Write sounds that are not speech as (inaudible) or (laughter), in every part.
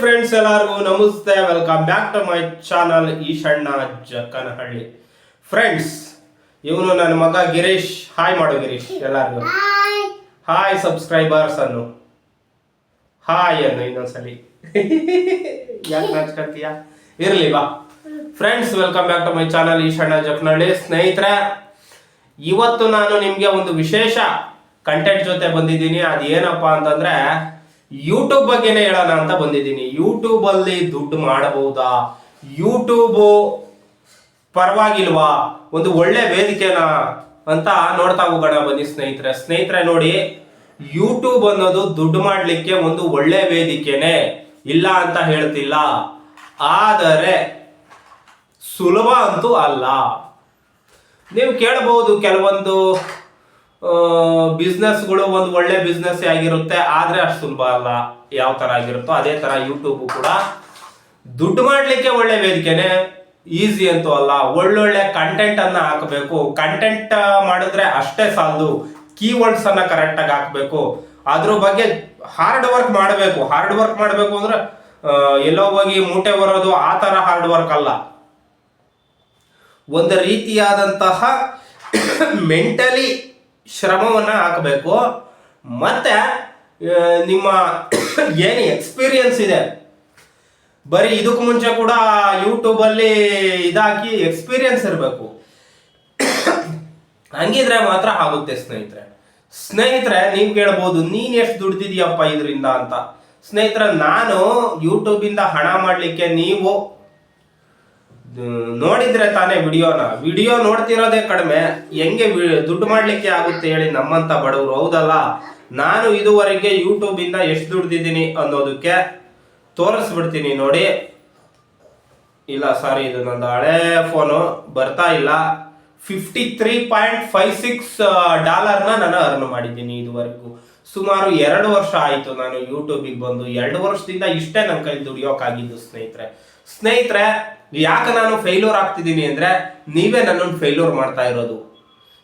Friends ಎಲ್ಲರಿಗೂ ನಮಸ್ತೆ. Welcome back to my channel Eshanna Jakkanahalli friends ಇವನು ನನ್ನ ಮಗ ಗಿರೀಶ್. ಹಾಯ್ ಮಾಡು ಗಿರೀಶ್ ಎಲ್ಲರಿಗೂ. ಹಾಯ್ ಸಬ್ಸ್ಕ್ರೈಬರ್ಸ್ ಅನ್ನು. ಹಾಯ್ ಅನ್ನು ಇನ್ನೊಂದ್ಸಲಿ. ಯಾಕೆ ನಾಚ್ಕೊಳ್ತೀಯ ಇರ್ಲಿ ಬಾ. Friends welcome back to my channel Eshanna Jakkanahalli ಸ್ನೇಹಿತರೆ ಇವತ್ತು ನಾನು ನಿಮಗೆ ಒಂದು ವಿಶೇಷ ಕಂಟೆಂಟ್ ಜೊತೆ ಬಂದಿದ್ದೀನಿ. ಅದೇನಪ್ಪ ಅಂತಂದ್ರೆ ಯೂಟ್ಯೂಬ್ ಬಗ್ಗೆನೇ ಹೇಳೋಣ ಅಂತ ಬಂದಿದ್ದೀನಿ. ಯೂಟ್ಯೂಬ್ ಅಲ್ಲಿ ದುಡ್ಡು ಮಾಡಬಹುದಾ? ಯೂಟ್ಯೂಬ್ ಪರವಾಗಿಲ್ವಾ? ಒಂದು ಒಳ್ಳೆ ವೇದಿಕೆನಾ ಅಂತ ನೋಡ್ತಾ ಹೋಗೋಣ ಬನ್ನಿ ಸ್ನೇಹಿತರೆ. ಸ್ನೇಹಿತರೆ ನೋಡಿ ಯೂಟ್ಯೂಬ್ ಅನ್ನೋದು ದುಡ್ಡು ಮಾಡಲಿಕ್ಕೆ ಒಂದು ಒಳ್ಳೆ ವೇದಿಕೆನೆ. ಇಲ್ಲ ಅಂತ ಹೇಳ್ತಿಲ್ಲ. ಆದರೆ ಸುಲಭ ಅಂತೂ ಅಲ್ಲ. ನೀವು ಕೇಳಬಹುದು ಕೆಲವೊಂದು ಬಿಸ್ನೆಸ್ಗಳು ಒಂದು ಒಳ್ಳೆ ಬಿಸ್ನೆಸ್ ಆಗಿರುತ್ತೆ, ಆದರೆ ಅಷ್ಟು ಸುಲಭ ಅಲ್ಲ. ಯಾವ ತರ ಆಗಿರುತ್ತೋ ಅದೇ ತರ ಯೂಟ್ಯೂಬ್ ಕೂಡ ದುಡ್ಡು ಮಾಡ್ಲಿಕ್ಕೆ ಒಳ್ಳೆ ವೇದಿಕೆನೆ ಈಸಿ ಅಂತೂ ಅಲ್ಲ. ಒಳ್ಳೊಳ್ಳೆ ಕಂಟೆಂಟ್ ಅನ್ನ ಹಾಕಬೇಕು. ಕಂಟೆಂಟ್ ಮಾಡಿದ್ರೆ ಅಷ್ಟೇ ಸಾಲದು. ಕೀವರ್ಡ್ಸ್ ಅನ್ನ ಕರೆಕ್ಟ್ ಆಗಿ ಹಾಕಬೇಕು. ಅದ್ರ ಬಗ್ಗೆ ಹಾರ್ಡ್ ವರ್ಕ್ ಮಾಡಬೇಕು. ಹಾರ್ಡ್ ವರ್ಕ್ ಮಾಡಬೇಕು ಅಂದ್ರೆ ಎಲ್ಲೋ ಹೋಗಿ ಮೂಟೆ ಬರೋದು ಆ ತರ ಹಾರ್ಡ್ ವರ್ಕ್ ಅಲ್ಲ. ಒಂದು ರೀತಿಯಾದಂತಹ (coughs) ಮೆಂಟಲಿ ಶ್ರಮವನ್ನ ಹಾಕಬೇಕು. ಮತ್ತು ನಿಮ್ಮ (coughs) ಏನು ಎಕ್ಸ್ಪೀರಿಯನ್ಸ್ ಇದೆ, ಬರೀ ಇದಕ್ಕೆ ಮುಂಚೆ ಕೂಡ ಯೂಟ್ಯೂಬಲ್ಲಿ ಇದಾಕಿ ಎಕ್ಸ್ಪೀರಿಯನ್ಸ್ ಇರಬೇಕು. (coughs) ಹಂಗಿದ್ರೆ ಮಾತ್ರ ಆಗುತ್ತೆ ಸ್ನೇಹಿತರೆ. ಸ್ನೇಹಿತರೆ, ನೀವು ಕೇಳ್ಬೋದು, ನೀನು ಎಷ್ಟು ದುಡ್ದಿದ್ಯಪ್ಪ ಇದರಿಂದ ಅಂತ. ಸ್ನೇಹಿತರೆ, ನಾನು ಯೂಟ್ಯೂಬ್ ಇಂದ ಹಣ ಮಾಡ್ಲಿಕ್ಕೆ ನೀವು ನೋಡಿದ್ರೆ ತಾನೇ ವಿಡಿಯೋನ. ವಿಡಿಯೋ ನೋಡ್ತಿರೋದೇ ಕಡಿಮೆ. ಹೆಂಗೆ ದುಡ್ಡು ಮಾಡ್ಲಿಕ್ಕೆ ಆಗುತ್ತೆ ಹೇಳಿ ನಮ್ಮಂತ ಬಡವರು. ಹೌದಲ್ಲ? ನಾನು ಇದುವರೆಗೆ ಯೂಟ್ಯೂಬ್ ಇಂದ ಎಷ್ಟು ದುಡ್ದಿದ್ದೀನಿ ಅನ್ನೋದಕ್ಕೆ ತೋರಿಸ್ಬಿಡ್ತೀನಿ ನೋಡಿ. ಇಲ್ಲ ಸಾರಿ ಇದು ನಂದು ಹಳೆ ಫೋನು. ಬರ್ತಾ ಇಲ್ಲ. Fifty three point five six ಡಾಲರ್ನ ನಾನು ಅರ್ನ್ ಮಾಡಿದ್ದೀನಿ ಇದುವರೆಗೂ. ಸುಮಾರು ಎರಡು ವರ್ಷ ಆಯಿತು ನಾನು ಯೂಟ್ಯೂಬಿಗೆ ಬಂದು. ಎರಡು ವರ್ಷದಿಂದ ಇಷ್ಟೇ ನನ್ನ ಕೈ ದುಡಿಯೋಕ್ಕಾಗಿದ್ದು ಸ್ನೇಹಿತರೆ. ಸ್ನೇಹಿತರೆ, ಯಾಕೆ ನಾನು ಫೇಲ್ಯೂರ್ ಆಗ್ತಿದ್ದೀನಿ ಅಂದರೆ ನೀವೇ ನನ್ನನ್ನು ಫೇಲ್ಯೂರ್ ಮಾಡ್ತಾ ಇರೋದು.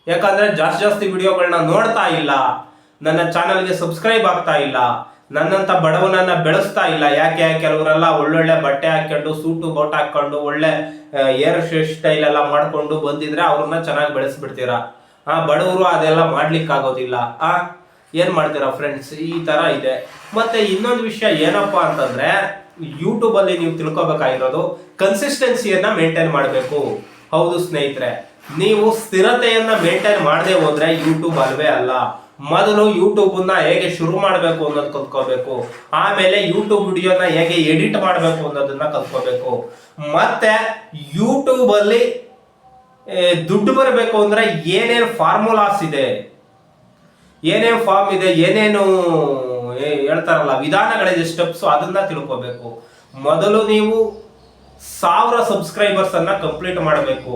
ಯಾಕಂದರೆ ಜಾಸ್ತಿ ಜಾಸ್ತಿ ವಿಡಿಯೋಗಳನ್ನ ನೋಡ್ತಾ ಇಲ್ಲ, ನನ್ನ ಚಾನಲ್ಗೆ ಸಬ್ಸ್ಕ್ರೈಬ್ ಆಗ್ತಾ ಇಲ್ಲ, ನನ್ನಂಥ ಬಡವನನ್ನ ಬೆಳೆಸ್ತಾ ಇಲ್ಲ. ಯಾಕೆ ಕೆಲವರೆಲ್ಲ ಒಳ್ಳೊಳ್ಳೆ ಬಟ್ಟೆ ಹಾಕ್ಕೊಂಡು, ಸೂಟು ಬೋಟ್ ಹಾಕ್ಕೊಂಡು, ಒಳ್ಳೆ ಏರ್ ಸ್ಟೈಲ್ ಎಲ್ಲ ಮಾಡಿಕೊಂಡು ಬಂದಿದ್ರೆ ಅವ್ರನ್ನ ಚೆನ್ನಾಗಿ ಬೆಳೆಸ್ಬಿಡ್ತೀರಾ? ಆ, ಬಡವರು ಅದೆಲ್ಲ ಮಾಡ್ಲಿಕ್ಕೆ ಆಗೋದಿಲ್ಲ ಆ, ಏನ್ ಮಾಡ್ತೀರಾ ಫ್ರೆಂಡ್ಸ್ ಈ ತರ ಇದೆ. ಮತ್ತೆ ಇನ್ನೊಂದು ವಿಷಯ ಏನಪ್ಪಾ ಅಂತಂದ್ರೆ ಯೂಟ್ಯೂಬ್ ಅಲ್ಲಿ ನೀವು ತಿಳ್ಕೊಬೇಕಾಗಿರೋದು ಕನ್ಸಿಸ್ಟೆನ್ಸಿಯನ್ನ ಮೇಂಟೈನ್ ಮಾಡಬೇಕು. ಹೌದು ಸ್ನೇಹಿತರೆ, ನೀವು ಸ್ಥಿರತೆಯನ್ನು ಮೇಂಟೈನ್ ಮಾಡದೆ ಹೋದ್ರೆ ಯೂಟ್ಯೂಬ್ ಅಲ್ವೇ ಅಲ್ಲ. ಮೊದಲು ಯೂಟ್ಯೂಬನ್ನ ಹೇಗೆ ಶುರು ಮಾಡಬೇಕು ಅನ್ನೋದು ಕಲ್ತ್ಕೋಬೇಕು. ಆಮೇಲೆ ಯೂಟ್ಯೂಬ್ ವಿಡಿಯೋನ ಹೇಗೆ ಎಡಿಟ್ ಮಾಡಬೇಕು ಅನ್ನೋದನ್ನ ಕಲ್ತ್ಕೋಬೇಕು. ಮತ್ತೆ ಯೂಟ್ಯೂಬಲ್ಲಿ ದುಡ್ಡು ಬರಬೇಕು ಅಂದ್ರೆ ಏನೇನು ಫಾರ್ಮುಲಾಸ್ ಇದೆ? ಏನೇನು ಫಾರ್ಮ್ ಇದೆ? ಏನೇನು ಹೇಳ್ತಾರಲ್ಲ ವಿಧಾನಗಳಿದೆ ಸ್ಟೆಪ್ಸ್ ಅದನ್ನ ತಿಳ್ಕೋಬೇಕು. ಮೊದಲು ನೀವು ಸಾವಿರ ಸಬ್ಸ್ಕ್ರೈಬರ್ಸ್ ಅನ್ನ ಕಂಪ್ಲೀಟ್ ಮಾಡಬೇಕು.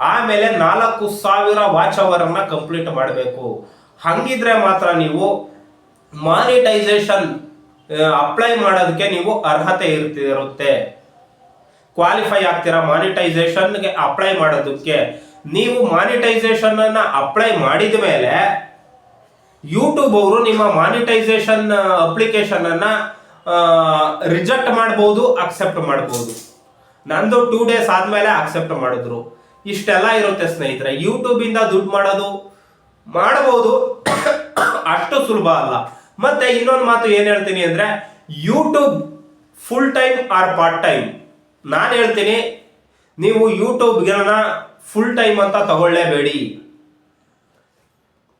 ಆಮೇಲೆ ನಾಲ್ಕು ಸಾವಿರ ವಾಚ್ ಅವರ್ ಅನ್ನ ಕಂಪ್ಲೀಟ್ ಮಾಡಬೇಕು. ಹಂಗಿದ್ರೆ ಮಾತ್ರ ನೀವು ಮಾನಿಟೈಸೇಷನ್ ಅಪ್ಲೈ ಮಾಡೋದಕ್ಕೆ ನೀವು ಅರ್ಹತೆ ಇರ್ತಿರುತ್ತೆ. ಕ್ವಾಲಿಫೈ ಆಗ್ತೀರಾ ಮಾನಿಟೈಸೇಷನ್ಗೆ ಅಪ್ಲೈ ಮಾಡೋದಕ್ಕೆ? ನೀವು ಮಾನಿಟೈಸೇಷನ್ ಅನ್ನ ಅಪ್ಲೈ ಮಾಡಿದ ಮೇಲೆ ಯೂಟ್ಯೂಬ್ ಅವರು ನಿಮ್ಮ ಮಾನಿಟೈಸೇಷನ್ ಅಪ್ಲಿಕೇಶನ್ ಅನ್ನ ರಿಜೆಕ್ಟ್ ಮಾಡಬಹುದು ಅಕ್ಸೆಪ್ಟ್ ಮಾಡಬಹುದು ನಂದು ಟೂ ಡೇಸ್ ಆದ್ಮೇಲೆ ಅಕ್ಸೆಪ್ಟ್ ಮಾಡಿದ್ರು. ಇಷ್ಟೆಲ್ಲ ಇರುತ್ತೆ ಸ್ನೇಹಿತರೆ. ಯೂಟ್ಯೂಬ್ ಇಂದ ದುಡ್ಡು ಮಾಡೋದು ಮಾಡಬಹುದು. ಅಷ್ಟು ಸುಲಭ ಅಲ್ಲ. ಮತ್ತೆ ಇನ್ನೊಂದು ಮಾತು ಏನ್ ಹೇಳ್ತೀನಿ ಅಂದ್ರೆ YouTube full time R part time ನಾನು ಹೇಳ್ತೀನಿ, ನೀವು ಯೂಟ್ಯೂಬ್ಗಳನ್ನ ಫುಲ್ ಟೈಮ್ ಅಂತ ತಗೊಳ್ಳೇಬೇಡಿ.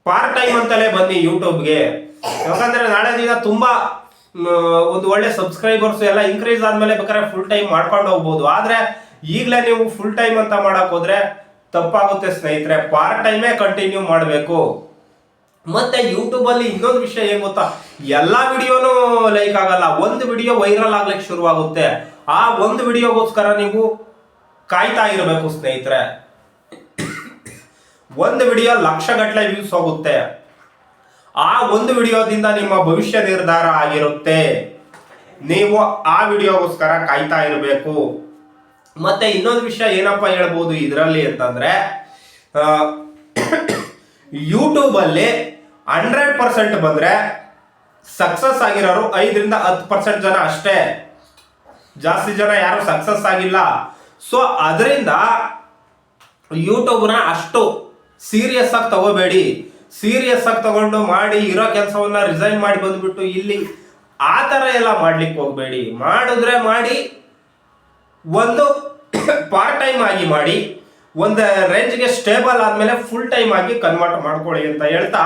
ಪಾರ್ಟ್ ಟೈಮ್ ಅಂತಲೇ ಬನ್ನಿ ಯೂಟ್ಯೂಬ್ಗೆ. ಯಾಕಂದ್ರೆ ನಾಳೆ ದಿನ ತುಂಬಾ ಒಂದು ಒಳ್ಳೆ ಸಬ್ಸ್ಕ್ರೈಬರ್ಸ್ ಎಲ್ಲ ಇನ್ಕ್ರೀಸ್ ಆದ್ಮೇಲೆ ಬೇಕಾದ್ರೆ ಫುಲ್ ಟೈಮ್ ಮಾಡ್ಕೊಂಡು ಹೋಗ್ಬೋದು. ಆದ್ರೆ ಈಗಲೇ ನೀವು ಫುಲ್ ಟೈಮ್ ಅಂತ ಮಾಡಕ್ ಹೋದ್ರೆ ತಪ್ಪಾಗುತ್ತೆ ಸ್ನೇಹಿತರೆ. ಪಾರ್ಟ್ ಟೈಮೇ ಕಂಟಿನ್ಯೂ ಮಾಡಬೇಕು. ಮತ್ತೆ ಯೂಟ್ಯೂಬ್ ಅಲ್ಲಿ ಇನ್ನೊಂದು ವಿಷಯ ಏನ್ ಗೊತ್ತಾ? ಎಲ್ಲಾ ವಿಡಿಯೋನು ಲೈಕ್ ಆಗಲ್ಲ. ಒಂದು ವಿಡಿಯೋ ವೈರಲ್ ಆಗ್ಲಿಕ್ಕೆ ಶುರುವಾಗುತ್ತೆ. ಆ ಒಂದು ವಿಡಿಯೋಗೋಸ್ಕರ ನೀವು ಕಾಯ್ತಾ ಇರಬೇಕು ಸ್ನೇಹಿತರೆ. ಒಂದು ವಿಡಿಯೋ ಲಕ್ಷ ಗಟ್ಟಲೆ ವ್ಯೂಸ್ ಹೋಗುತ್ತೆ. ಆ ಒಂದು ವಿಡಿಯೋದಿಂದ ನಿಮ್ಮ ಭವಿಷ್ಯ ನಿರ್ಧಾರ ಆಗಿರುತ್ತೆ. ನೀವು ಆ ವಿಡಿಯೋಗೋಸ್ಕರ ಕಾಯ್ತಾ ಇರಬೇಕು. ಮತ್ತೆ ಇನ್ನೊಂದು ವಿಷಯ ಏನಪ್ಪ ಹೇಳ್ಬೋದು ಇದರಲ್ಲಿ ಅಂತಂದ್ರೆ ಯೂಟ್ಯೂಬ್ ಅಲ್ಲಿ ಹಂಡ್ರೆಡ್ ಪರ್ಸೆಂಟ್ ಬಂದ್ರೆ ಸಕ್ಸಸ್ ಆಗಿರೋರು ಐದರಿಂದ ಹತ್ತು ಪರ್ಸೆಂಟ್ ಜನ ಅಷ್ಟೇ. ಜಾಸ್ತಿ ಜನ ಯಾರು ಸಕ್ಸಸ್ ಆಗಿಲ್ಲ. ಸೊ ಅದರಿಂದ ಯೂಟ್ಯೂಬ್ನ ಅಷ್ಟು ಸೀರಿಯಸ್ ಆಗಿ ತಗೋಬೇಡಿ. ಸೀರಿಯಸ್ ಆಗಿ ತಗೊಂಡು ಮಾಡಿ, ಇರೋ ಕೆಲಸವನ್ನ ರಿಸೈನ್ ಮಾಡಿ ಬಂದ್ಬಿಟ್ಟು ಇಲ್ಲಿ ಆ ಥರ ಎಲ್ಲ ಮಾಡ್ಲಿಕ್ಕೆ ಹೋಗಬೇಡಿ. ಮಾಡಿದ್ರೆ ಮಾಡಿ, ಒಂದು (coughs) ಪಾರ್ಟ್ ಟೈಮ್ ಆಗಿ ಮಾಡಿ, ಒಂದು ರೇಂಜ್ಗೆ ಸ್ಟೇಬಲ್ ಆದಮೇಲೆ ಫುಲ್ ಟೈಮ್ ಆಗಿ ಕನ್ವರ್ಟ್ ಮಾಡ್ಕೊಳ್ಳಿ ಅಂತ ಹೇಳ್ತಾ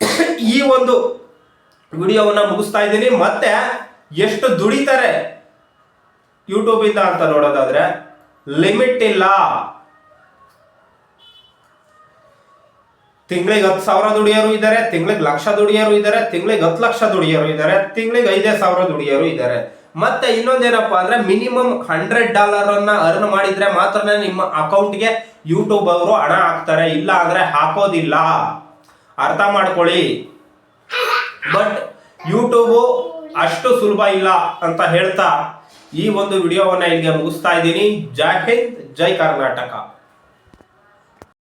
(coughs) ಈ ಒಂದು ವಿಡಿಯೋವನ್ನ ಮುಗಿಸ್ತಾ ಇದ್ದೀನಿ. ಮತ್ತೆ ಎಷ್ಟು ದುಡಿತಾರೆ ಯೂಟ್ಯೂಬ್ ಇಂದ ಅಂತ ನೋಡೋದಾದ್ರೆ ಲಿಮಿಟ್ ಇಲ್ಲ. ತಿಂಗಳಿಗೆ ಹತ್ತು ಸಾವಿರ ದುಡಿಯೋರು ಇದ್ದಾರೆ ತಿಂಗಳಿಗೆ ಲಕ್ಷ ದುಡಿಯೋರು ಇದ್ದಾರೆ ತಿಂಗಳಿಗೆ ಹತ್ತು ಲಕ್ಷ ದುಡಿಯೋರು ಇದ್ದಾರೆ ತಿಂಗಳಿಗೆ ಐದೇ ಸಾವಿರ ದುಡಿಯೋರು ಇದ್ದಾರೆ ಮತ್ತೆ ಇನ್ನೊಂದೇನಪ್ಪ ಅಂದ್ರೆ ಮಿನಿಮಮ್ ಹಂಡ್ರೆಡ್ ಡಾಲರ್ ಅನ್ನ ಅರ್ನ್ ಮಾಡಿದ್ರೆ ಮಾತ್ರ ನಿಮ್ಮ ಅಕೌಂಟ್ಗೆ ಯೂಟ್ಯೂಬ್ ಅವರು ಹಣ ಹಾಕ್ತಾರೆ, ಇಲ್ಲ ಅಂದ್ರೆ ಹಾಕೋದಿಲ್ಲ. ಅರ್ಥ ಮಾಡ್ಕೊಳ್ಳಿ. ಬಟ್ ಯೂಟ್ಯೂಬು ಅಷ್ಟು ಸುಲಭ ಇಲ್ಲ ಅಂತ ಹೇಳ್ತಾ ಈ ಒಂದು ವಿಡಿಯೋವನ್ನ ಇಲ್ಲಿಗೆ ಮುಗಿಸ್ತಾ ಇದ್ದೀನಿ. ಜೈ ಹಿಂದ್, ಜೈ ಕರ್ನಾಟಕ.